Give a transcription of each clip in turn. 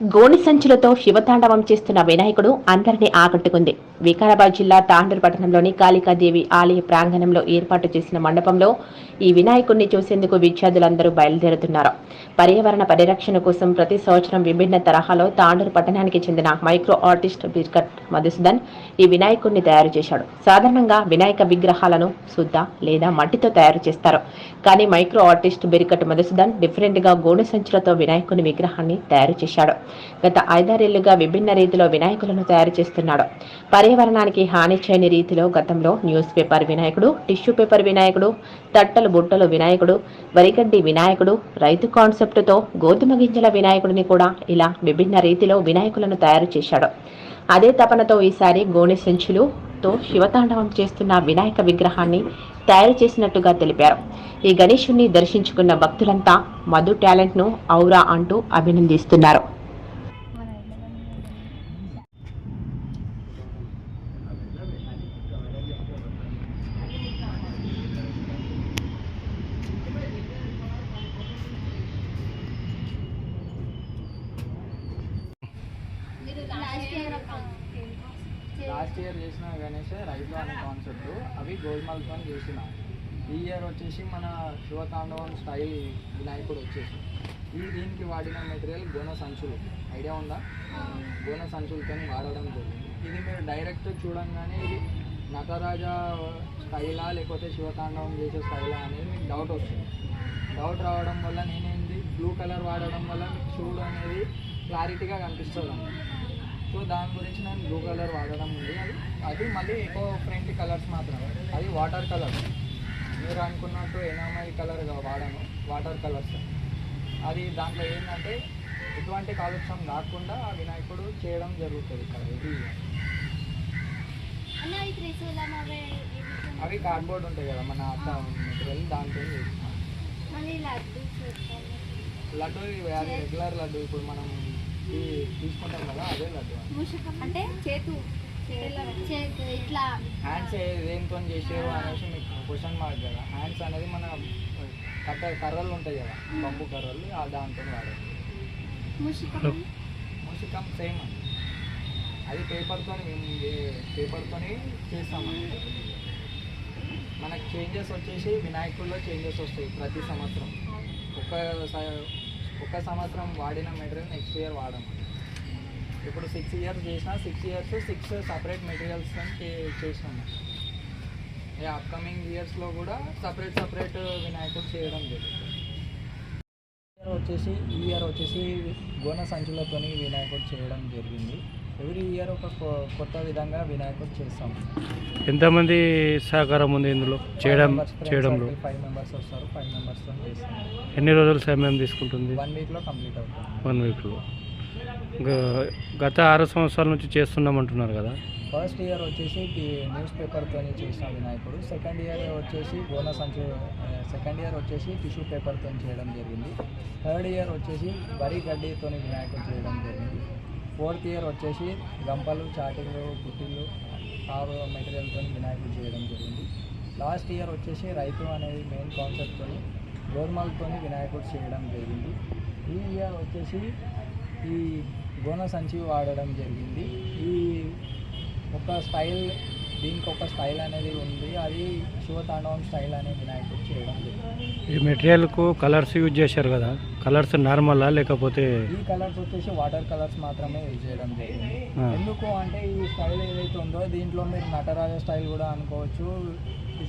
గోని సంచులతో శివతాండవం చేస్తున్న వినాయకుడు అందరినీ ఆకట్టుకుంది. వికారాబాద్ జిల్లా తాండూరు పట్టణంలోని కాళికాదేవి ఆలయ ప్రాంగణంలో ఏర్పాటు చేసిన మండపంలో ఈ వినాయకుడిని చూసేందుకు విద్యార్థులందరూ బయలుదేరుతున్నారు. పర్యావరణ పరిరక్షణ కోసం ప్రతి సంవత్సరం విభిన్న తరహాలో తాండూరు పట్టణానికి చెందిన మైక్రో ఆర్టిస్ట్ బిర్కట్ మధుసూదన్ ఈ వినాయకుడిని తయారు చేశాడు. సాధారణంగా వినాయక విగ్రహాలను శుద్ధ లేదా మట్టితో తయారు చేస్తారు. కానీ మైక్రో ఆర్టిస్ట్ బిరికట్ మధుసూదన్ డిఫరెంట్గా గా సంచులతో వినాయకుని విగ్రహాన్ని తయారు చేశాడు. గత ఐదారేళ్ళుగా విభిన్న రీతిలో వినాయకులను తయారు చేస్తున్నాడు. పర్యావరణానికి హాని చేయని రీతిలో గతంలో న్యూస్ పేపర్ వినాయకుడు టిష్యూ పేపర్ వినాయకుడు తట్టలు బుట్టలు వినాయకుడు వరిగడ్డి వినాయకుడు రైతు కాన్సెప్టుతో గోధుమ గింజల వినాయకుడిని కూడా ఇలా విభిన్న రీతిలో వినాయకులను తయారు చేశాడు. అదే తపనతో ఈసారి గోనె సంచులుతో శివతాండవం చేస్తున్న వినాయక విగ్రహాన్ని తయారు చేసినట్టుగా తెలిపారు. ఈ గణేశుణ్ణి దర్శించుకున్న భక్తులంతా మధు టాలెంట్ను ఔరా అంటూ అభినందిస్తున్నారు. లాస్ట్ ఇయర్ చేసిన గణేష్ రైతు అనే కాన్సెప్ట్ అవి గోల్మాల్తో చేసిన. ఈ ఇయర్ వచ్చేసి మన శివతాండవం స్టైల్ వినాయకుడు వచ్చేసి. ఈ దీనికి వాడిన మెటీరియల్ గోన సంచులు. ఐడియా ఉందా? గోన సంచులతో వాడడం జరిగింది. ఇది మీరు డైరెక్ట్ చూడంగానే ఇది నటరాజ స్టైలా లేకపోతే శివతాండవం చేసే స్టైలా అనేది మీకు డౌట్ వస్తుంది. డౌట్ రావడం వల్ల నేనేంది? బ్లూ కలర్ వాడడం వల్ల మీకు షూడ్ అనేది క్లారిటీగా కనిపిస్తుంది సో దాని గురించి నేను బ్లూ కలర్ వాడడం ఉంది. అది అది మళ్ళీ ఎకో ఫ్రెండ్లీ కలర్స్ మాత్రమే. అది వాటర్ కలర్ మీరు అనుకున్నట్టు ఎనామైల్ కలర్ వాడాను వాటర్ కలర్స్ అది దాంట్లో ఏంటంటే ఎటువంటి కాలుష్యం కాకుండా ఆ వినాయకుడు చేయడం జరుగుతుంది ఇక్కడ ఇది. అవే కార్డ్బోర్డ్ ఉంటాయి కదా మన మెటీరియల్ దాంతో చేస్తున్నాం మళ్ళీ లడ్డు అది రెగ్యులర్ లడ్డు ఇప్పుడు మనం తీసుకుంటాం కదా అదే అంటే చేతు చేతు ఇట్లా. హ్యాండ్స్ అనేసి మీకు క్వశ్చన్ మార్క్ కదా. హ్యాండ్స్ అనేది మన కట్ట కర్రలు ఉంటాయి కదా. పంపు కర్రలు ఆ దాంతో వాడాలి ముషకం. సేమ్ అది పేపర్తో మేము పేపర్తో చేస్తామండి. మనకు చేంజెస్ వచ్చేసి వినాయకుల్లో చేంజెస్ వస్తాయి ప్రతి సంవత్సరం. ఒక స- ఒక సంవత్సరం వాడిన మెటీరియల్ నెక్స్ట్ ఇయర్ వాడము. ఇప్పుడు సిక్స్ ఇయర్స్ చేసిన six years six separate materials చేసినాము ఈ అప్కమింగ్ ఇయర్స్లో కూడా సపరేట్ సపరేట్ వినాయకుడు చేయడం జరుగుతుంది. ఇయర్ వచ్చేసి ఈ ఇయర్ వచ్చేసి గోన సంచులతో వినాయకుడు చేయడం జరిగింది. ఎవ్రీ ఇయర్ ఒక కొత్త విధంగా వినాయకుడు చేస్తాం. ఎంతమంది సహకారం ఉంది ఇందులో? చేయడం చేయడంలో? ఫైవ్ మెంబర్స్ వస్తారు. ఫైవ్ మెంబర్స్తో చేస్తాం. ఎన్ని రోజులు సమయం తీసుకుంటుంది? వన్ వీక్లో కంప్లీట్ అవుతుంది. వన్ వీక్లో గత ఆరు సంవత్సరాల నుంచి చేస్తున్నామంటున్నారు కదా? ఫస్ట్ ఇయర్ వచ్చేసి న్యూస్ పేపర్తో చేసిన వినాయకుడు. సెకండ్ ఇయర్ వచ్చేసి గోన సంచు సెకండ్ ఇయర్ వచ్చేసి టిష్యూ పేపర్తో చేయడం జరిగింది. థర్డ్ ఇయర్ వచ్చేసి వరి గడ్డితో వినాయకుడు చేయడం జరిగింది. ఫోర్త్ ఇయర్ వచ్చేసి గంపలు చాటింగ్లు పుట్టిళ్ళు ఆరు మెటీరియల్తో వినాయకుడు చేయడం జరిగింది. లాస్ట్ ఇయర్ వచ్చేసి రైతు అనేది మెయిన్ కాన్సెప్ట్తో గోధుమలతో వినాయకుడు చేయడం జరిగింది. ఈ ఇయర్ వచ్చేసి ఈ గోన సంచి వాడడం జరిగింది. ఈ ఒక స్టైల్ దీనికి ఒక స్టైల్ అనేది ఉంది. అది శివతాండవం స్టైల్ అనే వినాయకుడు చేయడం జరిగింది. ఈ మెటీరియల్కు కలర్స్ యూజ్ చేశారు కదా. కలర్స్ నార్మలా లేకపోతే ఈ కలర్స్ వచ్చేసి వాటర్ కలర్స్ మాత్రమే యూజ్ చేయడం జరిగింది. ఎందుకు అంటే ఈ స్టైల్ ఏదైతే ఉందో దీంట్లో మీరు నటరాజ స్టైల్ కూడా అనుకోవచ్చు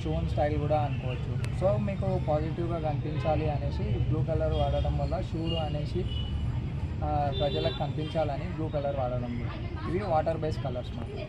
షోన్ స్టైల్ కూడా అనుకోవచ్చు. సో మీకు పాజిటివ్గా కనిపించాలి అనేసి బ్లూ కలర్ వాడడం వల్ల షూడ్ అనేసి ఆ, ప్రజలకు కనిపించాలని బ్లూ కలర్ వాడడం ఇవి వాటర్ బేస్ కలర్స్ మాత్రం